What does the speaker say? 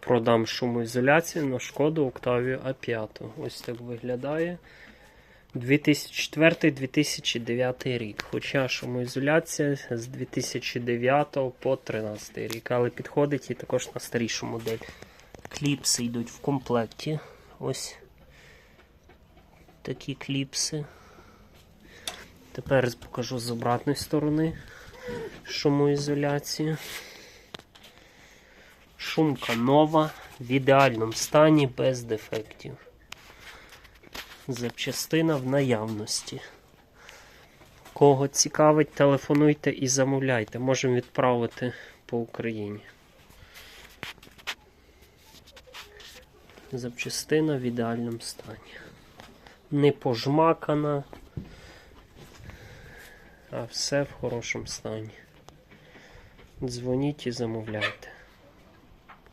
продам шумоізоляцію на шкоду Octavia A5. Ось так виглядає. 2004-2009 рік. Хоча шумоізоляція з 2009 по 2013 рік. Але підходить і також на старішу модель. Кліпси йдуть в комплекті. Ось такі кліпси. Тепер покажу з обратної сторони шумоізоляцію. Шумка нова, в ідеальному стані, без дефектів. Запчастина в наявності. Кого цікавить, телефонуйте і замовляйте. Можемо відправити по Україні. Запчастина в ідеальному стані. Не пожмакана, а все в хорошому стані. Дзвоніть і замовляйте.